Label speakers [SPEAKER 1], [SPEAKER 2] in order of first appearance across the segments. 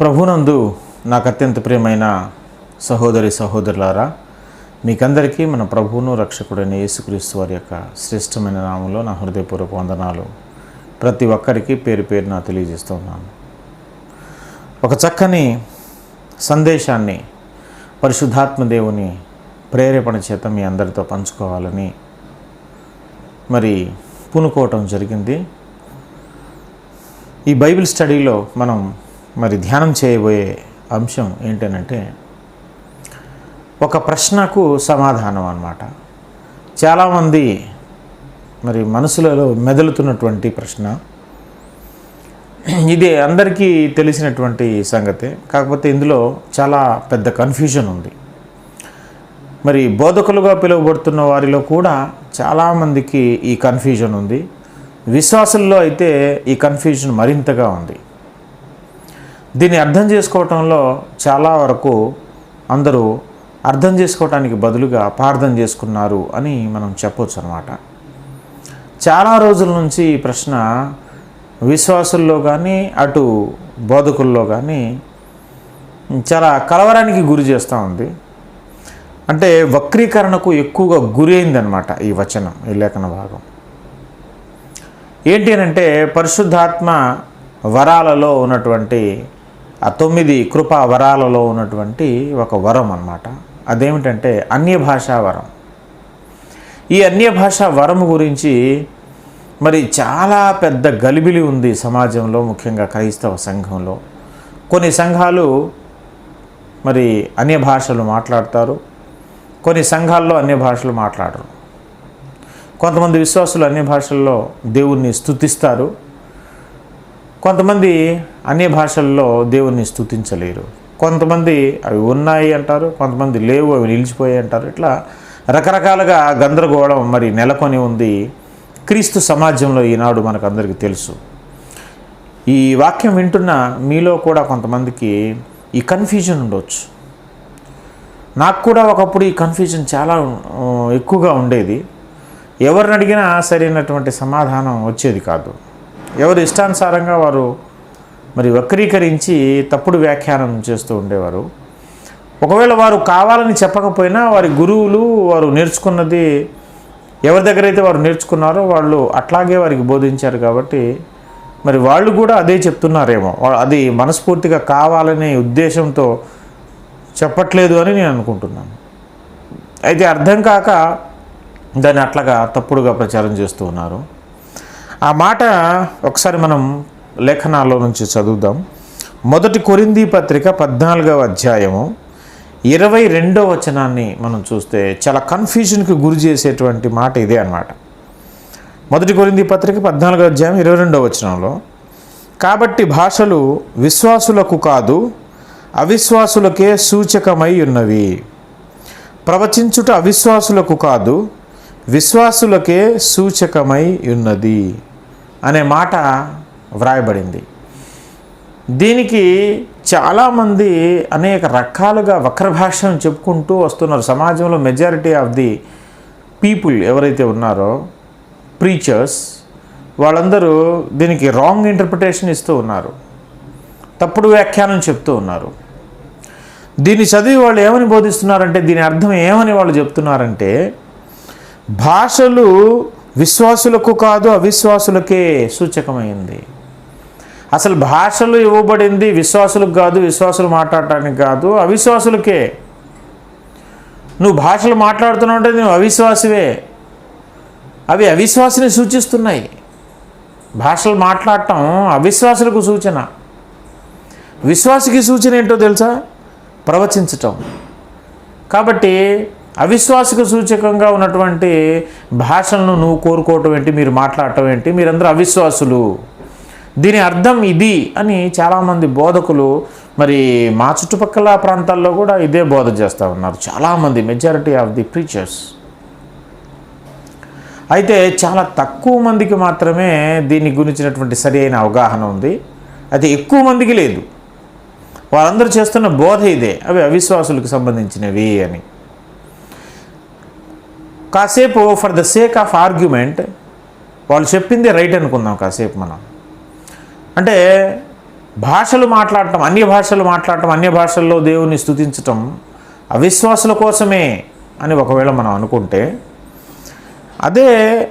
[SPEAKER 1] ప్రభునందు నాకు అత్యంత ప్రియమైన సహోదరి సహోదరులారా మీకందరికీ మన ప్రభువును రక్షకుడైన యేసుక్రీస్తు వారి యొక్క శ్రేష్టమైన నామంలో నా హృదయపూర్వక వందనాలు. ప్రతి ఒక్కరికి పేరు పేరు నా తెలియజేస్తున్నాను ఒక చక్కని సందేశాన్ని పరిశుద్ధాత్మ దేవుని ప్రేరేపణ చేత మీ అందరితో పంచుకోవాలని మరి పూనుకోవటం జరిగింది. ఈ బైబిల్ స్టడీలో మనం మరి ధ్యానం చేయబోయే అంశం ఏంటనంటే ఒక ప్రశ్నకు సమాధానం అన్నమాట. చాలామంది మరి మనసులలో మెదలుతున్నటువంటి ప్రశ్న. ఇది అందరికీ తెలిసినటువంటి సంగతే. కాకపోతే ఇందులో చాలా పెద్ద కన్ఫ్యూజన్ ఉంది. మరి బోధకులుగా పిలువబడుతున్న వారిలో కూడా చాలామందికి ఈ కన్ఫ్యూజన్ ఉంది. విశ్వాసుల్లో అయితే ఈ కన్ఫ్యూజన్ మరింతగా ఉంది. దీన్ని అర్థం చేసుకోవటంలో చాలా వరకు అందరూ అర్థం చేసుకోవటానికి బదులుగా అపార్థం చేసుకున్నారు అని మనం చెప్పొచ్చు అనమాట చాలా రోజుల నుంచి ఈ ప్రశ్న విశ్వాసుల్లో కానీ అటు బోధకుల్లో కానీ చాలా కలవరానికి గురి చేస్తూ ఉంది. అంటే వక్రీకరణకు ఎక్కువగా గురి అయిందనమాట ఈ వచనం ఈ లేఖన భాగం. ఏంటి అంటే పరిశుద్ధాత్మ వరాలలో ఉన్నటువంటి ఆ తొమ్మిది కృపా వరాలలో ఉన్నటువంటి ఒక వరం అన్నమాట. అదేమిటంటే అన్య భాషా వరం ఈ అన్య భాషా వరం గురించి మరి చాలా పెద్ద గలిబిలి ఉంది సమాజంలో ముఖ్యంగా క్రైస్తవ సంఘంలో. కొన్ని సంఘాలు మరి అన్య భాషలు మాట్లాడతారు కొన్ని సంఘాల్లో అన్య భాషలు మాట్లాడరు. కొంతమంది విశ్వాసులు అన్య భాషల్లో దేవుణ్ణి స్తుతిస్తారు కొంతమంది అన్ని భాషల్లో దేవుణ్ణి స్తుతించలేరు. కొంతమంది అవి ఉన్నాయి అంటారు కొంతమంది లేవు అవి నిలిచిపోయాయి అంటారు. ఇట్లా రకరకాలుగా గందరగోళం మరి నెలకొని ఉంది క్రీస్తు సమాజంలో ఈనాడు మనకు అందరికీ తెలుసు. ఈ వాక్యం వింటున్న మీలో కూడా కొంతమందికి ఈ కన్ఫ్యూజన్ ఉండవచ్చు నాకు కూడా ఒకప్పుడు ఈ కన్ఫ్యూజన్ చాలా ఎక్కువగా ఉండేది. ఎవరిని అడిగినా సరైనటువంటి సమాధానం వచ్చేది కాదు. ఎవరు ఇష్టానుసారంగా వారు మరి వక్రీకరించి తప్పుడు వ్యాఖ్యానం చేస్తూ ఉండేవారు. ఒకవేళ వారు కావాలని చెప్పకపోయినా వారి గురువులు వారు నేర్చుకున్నది ఎవరి దగ్గర అయితే వారు నేర్చుకున్నారో వాళ్ళు అట్లాగే వారికి బోధించారు కాబట్టి మరి వాళ్ళు కూడా అదే చెప్తున్నారేమో. అది మనస్ఫూర్తిగా కావాలనే ఉద్దేశంతో చెప్పట్లేదు అని నేను అనుకుంటున్నాను. అయితే అర్థం కాక దాన్ని అట్లాగా తప్పుడుగా ప్రచారం చేస్తూ ఉన్నారు. ఆ మాట ఒకసారి మనం లేఖనాల్లో నుంచి చదువుదాం. మొదటి కొరింది పత్రిక పద్నాలుగవ అధ్యాయము ఇరవై రెండవ వచనాన్ని మనం చూస్తే చాలా కన్ఫ్యూజన్కి గురి చేసేటువంటి మాట ఇదే అన్నమాట. మొదటి కొరింది పత్రిక పద్నాలుగో అధ్యాయం ఇరవై రెండవ వచనంలో కాబట్టి భాషలు విశ్వాసులకు కాదు అవిశ్వాసులకే సూచకమై ఉన్నవి. ప్రవచించుట అవిశ్వాసులకు కాదు విశ్వాసులకే సూచకమై ఉన్నది. అనే మాట వ్రాయబడింది. దీనికి చాలామంది అనేక రకాలుగా వక్రభాషను చెప్పుకుంటూ వస్తున్నారు. సమాజంలో మెజారిటీ ఆఫ్ ది పీపుల్ ఎవరైతే ఉన్నారో ప్రీచర్స్ వాళ్ళందరూ దీనికి రాంగ్ ఇంటర్ప్రిటేషన్ ఇస్తూ ఉన్నారు. తప్పుడు వ్యాఖ్యానం చెప్తూ ఉన్నారు. దీన్ని చదివి వాళ్ళు ఏమని బోధిస్తున్నారంటే దీని అర్థం ఏమని వాళ్ళు చెప్తున్నారంటే భాషలు విశ్వాసులకు కాదు అవిశ్వాసులకే సూచకమైంది. అసలు భాషలు ఇవ్వబడింది విశ్వాసులకు కాదు విశ్వాసులు మాట్లాడటానికి కాదు అవిశ్వాసులకే. నువ్వు భాషలు మాట్లాడుతున్నావు అంటే నువ్వు అవిశ్వాసివే. అవి అవిశ్వాసిని సూచిస్తున్నాయి. భాషలు మాట్లాడటం అవిశ్వాసులకు సూచన. విశ్వాసికి సూచన ఏంటో తెలుసా? ప్రవచించటం. కాబట్టి అవిశ్వాసిక సూచకంగా ఉన్నటువంటి భాషలను నువ్వు కోరుకోవటం ఏంటి మీరు మాట్లాడటం ఏంటి మీరందరూ అవిశ్వాసులు. దీని అర్థం ఇది అని చాలామంది బోధకులు మరి మా చుట్టుపక్కల ప్రాంతాల్లో కూడా ఇదే బోధ చేస్తూ ఉన్నారు. చాలామంది మెజారిటీ ఆఫ్ ది ప్రీచర్స్ అయితే చాలా తక్కువ మందికి మాత్రమే దీని గురించినటువంటి సరి అయిన అవగాహన ఉంది. అయితే ఎక్కువ మందికి లేదు. వారందరూ చేస్తున్న బోధ ఇదే. అవి అవిశ్వాసులకు సంబంధించినవి అని. కాసేపు for the sake of argument వాళ్ళు చెప్పింది రైట్ అనుకుందాం కాసేపు మనం. అంటే భాషలు మాట్లాడటం అన్య భాషలు మాట్లాడటం అన్య భాషల్లో దేవుని స్థుతించటం అవిశ్వాసుల కోసమే అని ఒకవేళ మనం అనుకుంటే అదే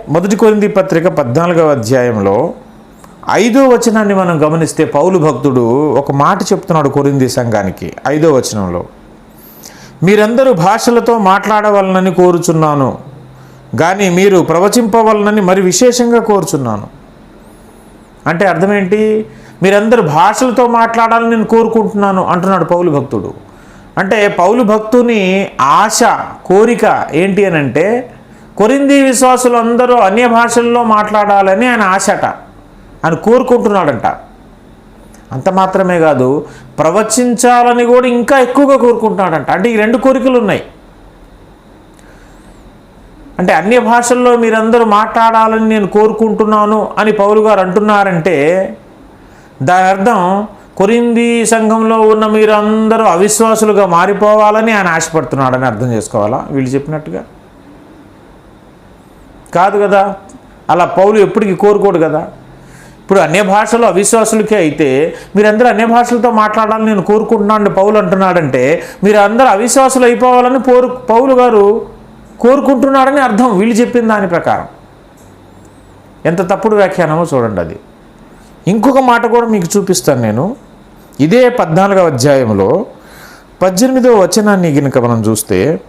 [SPEAKER 1] మొదటి కొరింది పత్రిక పద్నాలుగవ అధ్యాయంలో ఐదో వచనాన్ని మనం గమనిస్తే పౌలు భక్తుడు ఒక మాట చెప్తున్నాడు కొరింది సంఘానికి ఐదో వచనంలో. మీరందరూ భాషలతో మాట్లాడవలనని కోరుచున్నాను. కానీ మీరు ప్రవచింపవలనని మరి విశేషంగా కోరుచున్నాను. అంటే అర్థమేంటి? మీరందరూ భాషలతో మాట్లాడాలని నేను కోరుకుంటున్నాను అంటున్నాడు పౌలు భక్తుడు. అంటే పౌలు భక్తుని ఆశ కోరిక ఏంటి అని అంటే కొరింది విశ్వాసులు అందరూ అన్య భాషల్లో మాట్లాడాలని ఆయన ఆశట ఆయన కోరుకుంటున్నాడంట. అంత మాత్రమే కాదు ప్రవచించాలని కూడా ఇంకా ఎక్కువగా కోరుకుంటున్నాడంట. అంటే ఈ రెండు కోరికలు ఉన్నాయి. అంటే అన్య భాషల్లో మీరందరూ మాట్లాడాలని నేను కోరుకుంటున్నాను అని పౌలు గారు అంటున్నారంటే దాని అర్థం కొరింది సంఘంలో ఉన్న మీరందరూ అవిశ్వాసులుగా మారిపోవాలని ఆయన ఆశపడుతున్నాడని అర్థం చేసుకోవాలా? వీళ్ళు చెప్పినట్టుగా? కాదు కదా? అలా పౌలు ఎప్పటికీ కోరుకోడు కదా? ఇప్పుడు అన్య భాషలు అవిశ్వాసులకే అయితే మీరందరూ అన్య భాషలతో మాట్లాడాలని నేను కోరుకుంటున్నాను పౌలు అంటున్నాడంటే మీరు అందరూ అవిశ్వాసులు అయిపోవాలని పోరు పౌలు గారు కోరుకుంటున్నాడని అర్థం వీళ్ళు చెప్పిన దాని ప్రకారం. ఎంత తప్పుడు వ్యాఖ్యానమో చూడండి అది. ఇంకొక మాట కూడా మీకు చూపిస్తాను నేను. ఇదే పద్నాలుగవ అధ్యాయంలో పద్దెనిమిదవ వచనాన్ని గినక మనం చూస్తే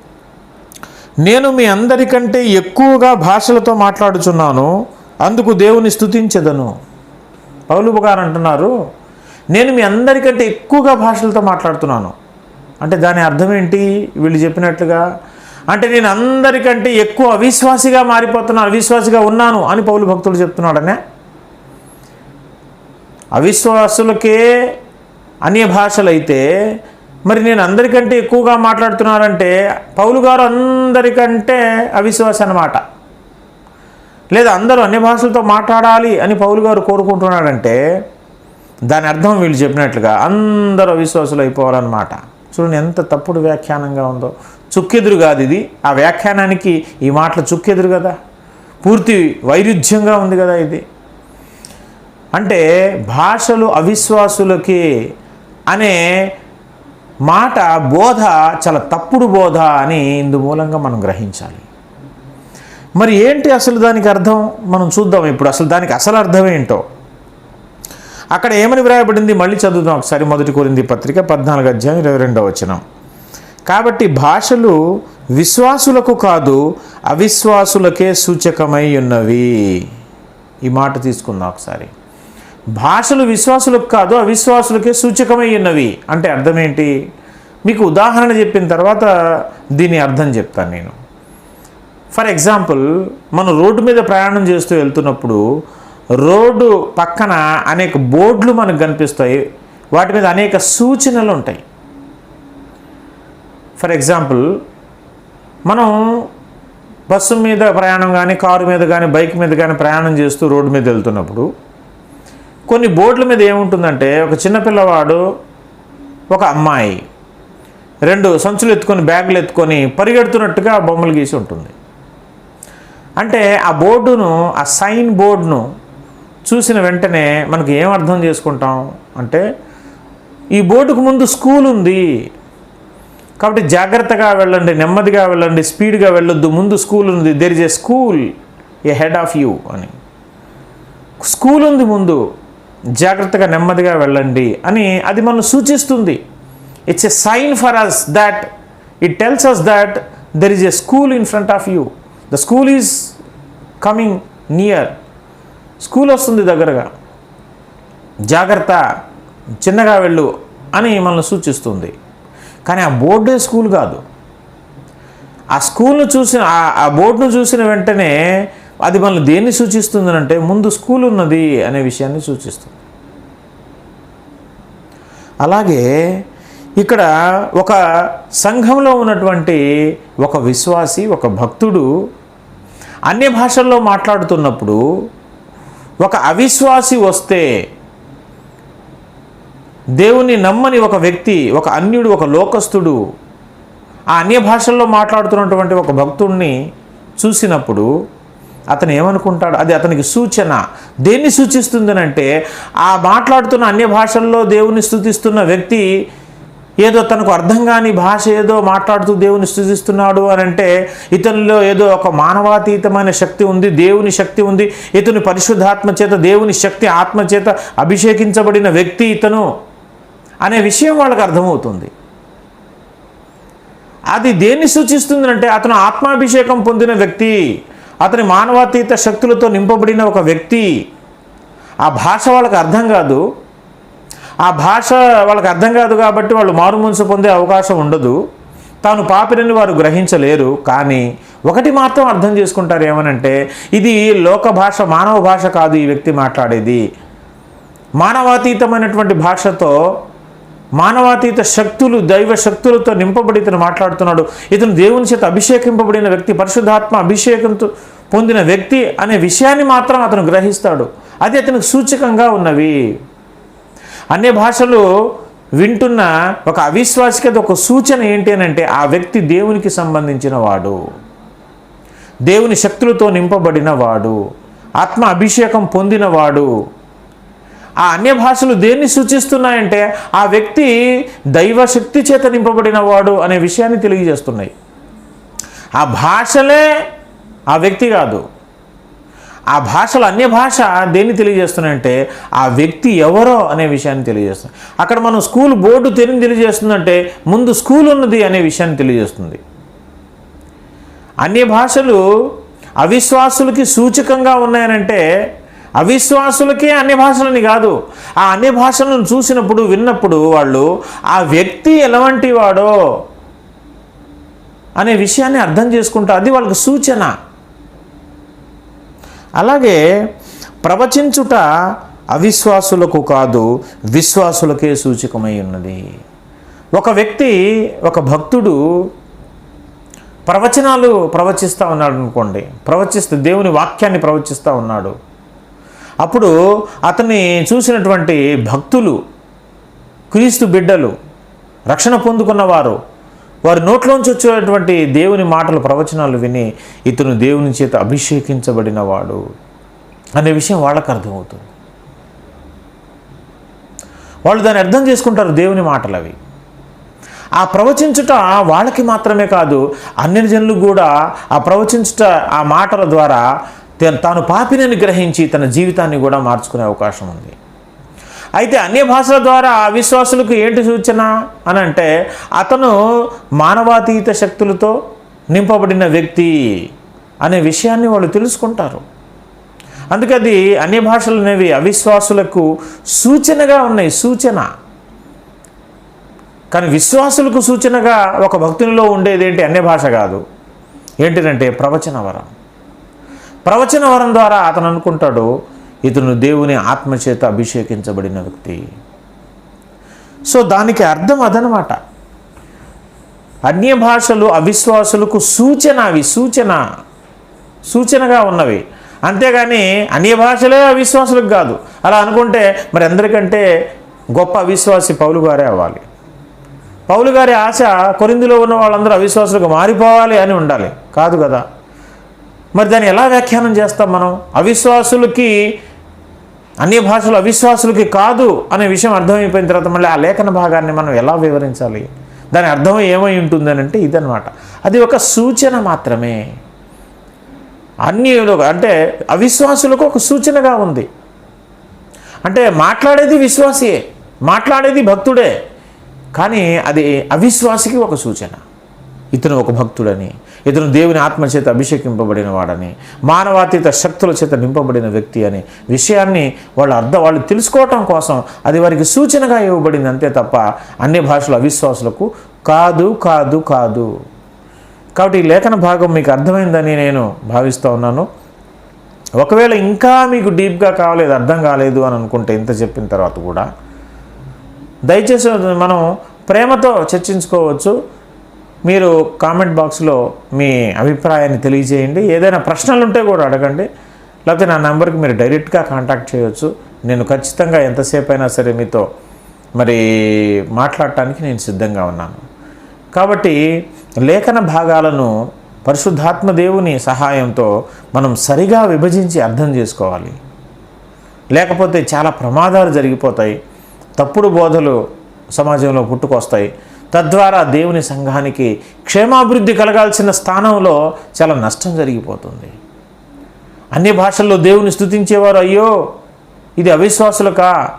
[SPEAKER 1] నేను మీ అందరికంటే ఎక్కువగా భాషలతో మాట్లాడుచున్నాను అందుకు దేవుని స్థుతించదను పౌలు గారు అంటున్నారు నేను మీ అందరికంటే ఎక్కువగా భాషలతో మాట్లాడుతున్నాను. అంటే దాని అర్థం ఏంటి? వీళ్ళు చెప్పినట్లుగా అంటే నేను అందరికంటే ఎక్కువ అవిశ్వాసిగా మారిపోతున్నాను అవిశ్వాసిగా ఉన్నాను అని పౌలు భక్తులు చెప్తున్నాడనే. అవిశ్వాసులకే అన్య భాషలైతే మరి నేను అందరికంటే ఎక్కువగా మాట్లాడుతున్నానంటే పౌలు గారు అందరికంటే అవిశ్వాస అన్నమాట. లేదా అందరూ అన్య భాషలతో మాట్లాడాలి అని పౌలు గారు కోరుకుంటున్నాడంటే దాని అర్థం వీళ్ళు చెప్పినట్లుగా అందరూ అవిశ్వాసులు అయిపోవాలన్నమాట. చూడండి ఎంత తప్పుడు వ్యాఖ్యానంగా ఉందో. చుక్కెదురు కాదు ఇది. ఆ వ్యాఖ్యానానికి ఈ మాటలు చుక్కెదురు కదా. పూర్తి వైరుధ్యంగా ఉంది కదా ఇది. అంటే భాషలు అవిశ్వాసులకి అనే మాట బోధ చాలా తప్పుడు బోధ అని ఇందు మూలంగా మనం గ్రహించాలి. మరి ఏంటి అసలు దానికి అర్థం? మనం చూద్దాం ఇప్పుడు అసలు దానికి అసలు అర్థం ఏంటో? అక్కడ ఏమని వ్రాయబడింది? మళ్ళీ చదువుదాం ఒకసారి. మొదటి కోరింది పత్రిక పద్నాలుగు అధ్యాయం ఇరవై రెండవ వచనం. కాబట్టి భాషలు విశ్వాసులకు కాదు అవిశ్వాసులకే సూచకమై ఉన్నవి. ఈ మాట తీసుకుందాం ఒకసారి. భాషలు విశ్వాసులకు కాదు అవిశ్వాసులకే సూచకమై ఉన్నవి. అంటే అర్థం ఏంటి? మీకు ఉదాహరణ చెప్పిన తర్వాత దీని అర్థం చెప్తాను నేను. ఫర్ ఎగ్జాంపుల్ మనం రోడ్డు మీద ప్రయాణం చేస్తూ వెళ్తున్నప్పుడు రోడ్డు పక్కన అనేక బోర్డులు మనకు కనిపిస్తాయి. వాటి మీద అనేక సూచనలు ఉంటాయి. ఫర్ ఎగ్జాంపుల్ మనం బస్సు మీద ప్రయాణం కానీ కారు మీద కానీ బైక్ మీద కానీ ప్రయాణం చేస్తూ రోడ్డు మీద వెళ్తున్నప్పుడు కొన్ని బోర్డుల మీద ఏముంటుందంటే ఒక చిన్నపిల్లవాడు ఒక అమ్మాయి రెండు సంచులు ఎత్తుకొని బ్యాగులు ఎత్తుకొని పరిగెడుతున్నట్టుగా బొమ్మలు గీసి ఉంటుంది. అంటే ఆ బోర్డును ఆ సైన్ బోర్డును చూసిన వెంటనే మనకి ఏం అర్థం చేసుకుంటాం అంటే ఈ బోర్డుకు ముందు స్కూల్ ఉంది. కాబట్టి జాగ్రత్తగా వెళ్ళండి నెమ్మదిగా వెళ్ళండి స్పీడ్గా వెళ్ళొద్దు. ముందు స్కూల్ ఉంది. There is a school ahead of you అని. స్కూల్ ఉంది ముందు. జాగ్రత్తగా నెమ్మదిగా వెళ్ళండి అని అది మనం సూచిస్తుంది. It's a sign for us that it tells us that there is a school in front of you the school is coming near school వస్తుంది దగ్గరగా. జాగ్రత్త చిన్నగా వెళ్ళు అని మనల్ని సూచిస్తుంది. కానీ ఆ బోర్డే స్కూల్ కాదు. ఆ స్కూల్ను చూసిన ఆ- బోర్డును చూసిన వెంటనే అది మనల్ని దేన్ని సూచిస్తుంది అంటే ముందు స్కూల్ ఉన్నది అనే విషయాన్ని సూచిస్తుంది. అలాగే ఇక్కడ ఒక సంఘంలో ఉన్నటువంటి ఒక విశ్వాసి ఒక భక్తుడు అన్య భాషల్లో మాట్లాడుతున్నప్పుడు ఒక అవిశ్వాసి వస్తే దేవుని నమ్మని ఒక వ్యక్తి ఒక అన్యుడు ఒక లోకస్తుడు ఆ అన్య భాషల్లో మాట్లాడుతున్నటువంటి ఒక భక్తుడిని చూసినప్పుడు అతను ఏమనుకుంటాడు? అది అతనికి సూచన. దేన్ని సూచిస్తుందనంటే ఆ మాట్లాడుతున్న అన్య భాషల్లో దేవుని స్థుతిస్తున్న వ్యక్తి ఏదో తనకు అర్థం కాని భాష ఏదో మాట్లాడుతూ దేవుని స్థుతిస్తున్నాడు అని అంటే ఇతనిలో ఏదో ఒక మానవాతీతమైన శక్తి ఉంది దేవుని శక్తి ఉంది. ఇతని పరిశుద్ధాత్మ చేత దేవుని శక్తి ఆత్మ చేత అభిషేకించబడిన వ్యక్తి ఇతను అనే విషయం వాళ్ళకి అర్థమవుతుంది. అది దేన్ని సూచిస్తుందంటే అతను ఆత్మాభిషేకం పొందిన వ్యక్తి అతని మానవాతీత శక్తులతో నింపబడిన ఒక వ్యక్తి. ఆ భాష వాళ్ళకి అర్థం కాదు. ఆ భాష వాళ్ళకి అర్థం కాదు కాబట్టి వాళ్ళు మారుమనసు పొందే అవకాశం ఉండదు. తాను పాపినని వారు గ్రహించలేరు. కానీ ఒకటి మాత్రం అర్థం చేసుకుంటారు ఏమనంటే ఇది లోక భాష మానవ భాష కాదు ఈ వ్యక్తి మాట్లాడేది. మానవాతీతమైనటువంటి భాషతో మానవాతీత శక్తులు దైవ శక్తులతో నింపబడి ఇతను మాట్లాడుతున్నాడు. ఇతను దేవుని చేత అభిషేకింపబడిన వ్యక్తి పరిశుద్ధాత్మ అభిషేకంతో పొందిన వ్యక్తి అనే విషయాన్ని మాత్రం అతను గ్రహిస్తాడు. అది అతనికి సూచకంగా ఉన్నవి. అన్య భాషలు వింటున్న ఒక అవిశ్వాసికత ఒక సూచన ఏంటి అని అంటే ఆ వ్యక్తి దేవునికి సంబంధించిన వాడు. దేవుని శక్తులతో నింపబడిన వాడు. ఆత్మ అభిషేకం పొందినవాడు ఆ అన్య భాషలు దేన్ని సూచిస్తున్నాయంటే ఆ వ్యక్తి దైవశక్తి చేత నింపబడిన వాడు అనే విషయాన్ని తెలియజేస్తున్నాయి. ఆ భాషలే ఆ వ్యక్తి కాదు. ఆ భాషలు అన్య భాష దేన్ని తెలియజేస్తుందంటే ఆ వ్యక్తి ఎవరో అనే విషయాన్ని తెలియజేస్తుంది. అక్కడ మనం స్కూల్ బోర్డు తెరిని తెలియజేస్తుందంటే ముందు స్కూల్ ఉన్నది అనే విషయాన్ని తెలియజేస్తుంది. అన్య భాషలు అవిశ్వాసులకి సూచకంగా ఉన్నాయనంటే అవిశ్వాసులకే అన్య భాషలని కాదు. ఆ అన్య భాషలను చూసినప్పుడు విన్నప్పుడు వాళ్ళు ఆ వ్యక్తి ఎలాంటి వాడో అనే విషయాన్ని అర్థం చేసుకుంటారు అది వాళ్ళకి సూచన. అలాగే ప్రవచించుట అవిశ్వాసులకు కాదు విశ్వాసులకే సూచకమై ఉన్నది. ఒక వ్యక్తి ఒక భక్తుడు ప్రవచనాలు ప్రవచిస్తూ ఉన్నాడు అనుకోండి ప్రవచిస్తూ దేవుని వాక్యాన్ని ప్రవచిస్తూ ఉన్నాడు. అప్పుడు అతన్ని చూసినటువంటి భక్తులు క్రీస్తు బిడ్డలు రక్షణ పొందుకున్నవారు వారి నోట్లోంచి వచ్చేటువంటి దేవుని మాటలు ప్రవచనాలు విని ఇతను దేవుని చేత అభిషేకించబడినవాడు అనే విషయం వాళ్ళకు అర్థమవుతుంది. వాళ్ళు దాన్ని అర్థం చేసుకుంటారు దేవుని మాటలు అవి. ఆ ప్రవచించుట వాళ్ళకి మాత్రమే కాదు అన్ని జనులు కూడా ఆ ప్రవచించుట ఆ మాటల ద్వారా తాను పాపినని గ్రహించి తన జీవితాన్ని కూడా మార్చుకునే అవకాశం ఉంది. అయితే అన్య భాషల ద్వారా అవిశ్వాసులకు ఏంటి సూచన అని అంటే అతను మానవాతీత శక్తులతో నింపబడిన వ్యక్తి అనే విషయాన్ని వాళ్ళు తెలుసుకుంటారు. అందుకే అది అన్య భాషలు అనేవి అవిశ్వాసులకు సూచనగా ఉన్నాయి సూచన. కానీ విశ్వాసులకు సూచనగా ఒక భక్తునిలో ఉండేది ఏంటి? అన్య భాష కాదు. ఏంటిదంటే ప్రవచన వరం. ప్రవచన వరం ద్వారా అతను అనుకుంటాడు ఇతను దేవుని ఆత్మచేత అభిషేకించబడిన వ్యక్తి. సో దానికి అర్థం అదనమాట. అన్య భాషలు అవిశ్వాసులకు సూచన అవి సూచన సూచనగా ఉన్నవి. అంతేగాని అన్య భాషలే అవిశ్వాసులకు కాదు. అలా అనుకుంటే మరి అందరికంటే గొప్ప అవిశ్వాసి పౌలు గారే అవ్వాలి. పౌలు గారి ఆశ కొరిందులో ఉన్న వాళ్ళందరూ అవిశ్వాసులకు మారిపోవాలి అని ఉండాలి. కాదు కదా. మరి దాన్ని ఎలా వ్యాఖ్యానం చేస్తాం మనం? అవిశ్వాసులకి అన్ని భాషలు అవిశ్వాసులకి కాదు అనే విషయం అర్థమైపోయిన తర్వాత మళ్ళీ ఆ లేఖన భాగాన్ని మనం ఎలా వివరించాలి? దాని అర్థం ఏమై ఉంటుందని అంటే ఇదనమాట అది ఒక సూచన మాత్రమే. అన్ని అంటే అవిశ్వాసులకు ఒక సూచనగా ఉంది. అంటే మాట్లాడేది విశ్వాసియే మాట్లాడేది భక్తుడే. కానీ అది అవిశ్వాసికి ఒక సూచన. ఇతను ఒక భక్తుడని. ఇతను దేవుని ఆత్మ చేత అభిషేకింపబడిన వాడని మానవాతీత శక్తుల చేత నింపబడిన వ్యక్తి అని విషయాన్ని వాళ్ళు అర్థం వాళ్ళు తెలుసుకోవటం కోసం అది వారికి సూచనగా ఇవ్వబడింది అంతే తప్ప అన్ని భాషల అవిశ్వాసులకు కాదు కాదు కాదు. కాబట్టి ఈ లేఖన భాగం మీకు అర్థమైందని నేను భావిస్తూ ఉన్నాను. ఒకవేళ ఇంకా మీకు డీప్గా కావలేదు అర్థం కాలేదు అని అనుకుంటే ఇంత చెప్పిన తర్వాత కూడా దయచేసి మనం ప్రేమతో చర్చించుకోవచ్చు. మీరు కామెంట్ బాక్స్లో మీ అభిప్రాయాన్ని తెలియజేయండి. ఏదైనా ప్రశ్నలు ఉంటే కూడా అడగండి. లేకపోతే నా నెంబర్కి మీరు డైరెక్ట్గా కాంటాక్ట్ చేయవచ్చు నేను ఖచ్చితంగా ఎంతసేపు అయినా సరే మీతో మరి మాట్లాడటానికి నేను సిద్ధంగా ఉన్నాను. కాబట్టి లేఖన భాగాలను పరిశుద్ధాత్మ దేవుని సహాయంతో మనం సరిగా విభజించి అర్థం చేసుకోవాలి. లేకపోతే చాలా ప్రమాదాలు జరిగిపోతాయి. తప్పుడు బోధలు సమాజంలో పుట్టుకొస్తాయి. తద్వారా దేవుని సంఘానికి క్షేమాభివృద్ధి కలగాల్సిన స్థానంలో చాలా నష్టం జరిగిపోతుంది. అన్ని భాషల్లో దేవుని స్థుతించేవారు అయ్యో ఇది అవిశ్వాసులకా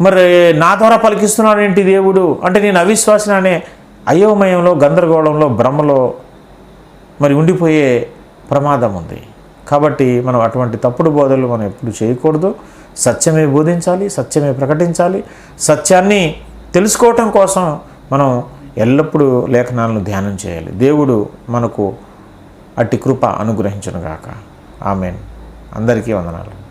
[SPEAKER 1] మరి నా ద్వారా పలికిస్తున్నాడు ఏంటి దేవుడు? అంటే నేను అవిశ్వాసిన అనే అయోమయంలో గందరగోళంలో భ్రమలో మరి ఉండిపోయే ప్రమాదం ఉంది. కాబట్టి మనం అటువంటి తప్పుడు బోధలు మనం ఎప్పుడు చేయకూడదు. సత్యమే బోధించాలి సత్యమే ప్రకటించాలి. సత్యాన్ని తెలుసుకోవటం కోసం మనం ఎల్లప్పుడూ లేఖనాలను ధ్యానం చేయాలి. దేవుడు మనకు అట్టి కృప అనుగ్రహించునుగాక. ఆమెన్. అందరికీ వందనాలు.